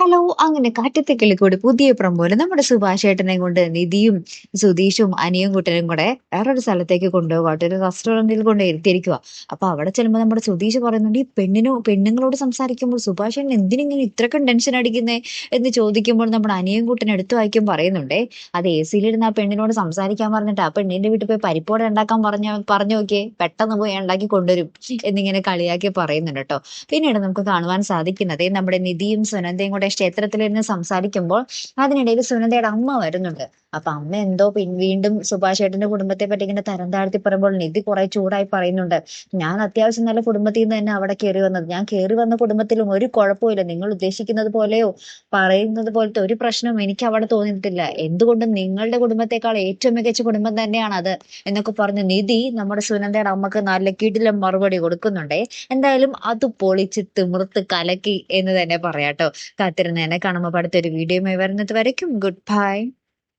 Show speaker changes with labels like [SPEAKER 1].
[SPEAKER 1] Hello അങ്ങനെ കാറ്റത്തെ കൂടി പുതിയ പ്രമോൽ നമ്മുടെ സുഭാഷ് ഏട്ടനെ കൊണ്ട് നിധിയും സുധീഷും അനിയും കുട്ടനും കൂടെ വേറൊരു സ്ഥലത്തേക്ക് കൊണ്ടുപോകാട്ട് ഒരു റെസ്റ്റോറന്റിൽ കൊണ്ട് ഇരുത്തിയിരിക്കുക അപ്പൊ അവിടെ ചെല്ലുമ്പോൾ നമ്മുടെ സുധീഷ് പറയുന്നുണ്ട് ഈ പെണ്ണിനോ പെണ്ണുങ്ങളോട് സംസാരിക്കുമ്പോൾ സുഭാഷ് ഏട്ടൻ എന്തിനിങ്ങനെ ഇത്രക്കും ടെൻഷൻ അടിക്കുന്നേ? എന്ന് ചോദിക്കുമ്പോൾ നമ്മുടെ അനിയും കുട്ടൻ എടുത്തു വായിക്കും പറയുന്നുണ്ടേ അത് എ സിയിലിരുന്ന് ആ പെണ്ണിനോട് സംസാരിക്കാൻ പറഞ്ഞിട്ട് ആ പെണ്ണിന്റെ വീട്ടിൽ പോയി പരിപ്പോടെ ഉണ്ടാക്കാൻ പറഞ്ഞ പറഞ്ഞു നോക്കിയേ പെട്ടെന്ന് പോയി ഉണ്ടാക്കി കൊണ്ടുവരും എന്നിങ്ങനെ കളിയാക്കി പറയുന്നുണ്ട് കേട്ടോ. പിന്നീട് നമുക്ക് കാണുവാൻ സാധിക്കുന്നത് നമ്മുടെ നിധിയും സുനന്ദയും കൂടെ ക്ഷേത്രത്തിലിരുന്ന് സംസാരിക്കുമ്പോൾ അതിനിടയിൽ സുനന്ദയുടെ അമ്മ വരുന്നുണ്ട്. അപ്പൊ അമ്മ എന്തോ പിൻ വീണ്ടും സുഭാഷ് ഏട്ടന്റെ കുടുംബത്തെ പറ്റി ഇങ്ങനെ തരം താഴ്ത്തി പറയുമ്പോൾ നിധി കുറെ ചൂടായി പറയുന്നുണ്ട്. ഞാൻ അത്യാവശ്യം നല്ല കുടുംബത്തിൽ നിന്ന് തന്നെ അവിടെ കയറി വന്നത്. ഞാൻ കയറി വന്ന കുടുംബത്തിലും ഒരു കുഴപ്പമില്ല നിങ്ങൾ ഉദ്ദേശിക്കുന്നത് പോലെയോ പറയുന്നത് പോലത്തെ ഒരു പ്രശ്നവും എനിക്ക് അവിടെ തോന്നിയിട്ടില്ല. എന്തുകൊണ്ടും നിങ്ങളുടെ കുടുംബത്തെക്കാൾ ഏറ്റവും മികച്ച കുടുംബം തന്നെയാണ് അത് എന്നൊക്കെ പറഞ്ഞ് നിധി നമ്മുടെ സുനന്ദയുടെ അമ്മയ്ക്ക് നല്ല കിടിലം മറുപടി കൊടുക്കുന്നുണ്ടേ. എന്തായാലും അത് പൊളിച്ച് തിമിർത്ത് കലക്കി എന്ന് തന്നെ പറയാട്ടോ കാത്തിരുന്നേനെ കാണുമ്പോൾ അടുത്തൊരു വീഡിയോയുമായി വരുന്നത് വരയ്ക്കും. Good bye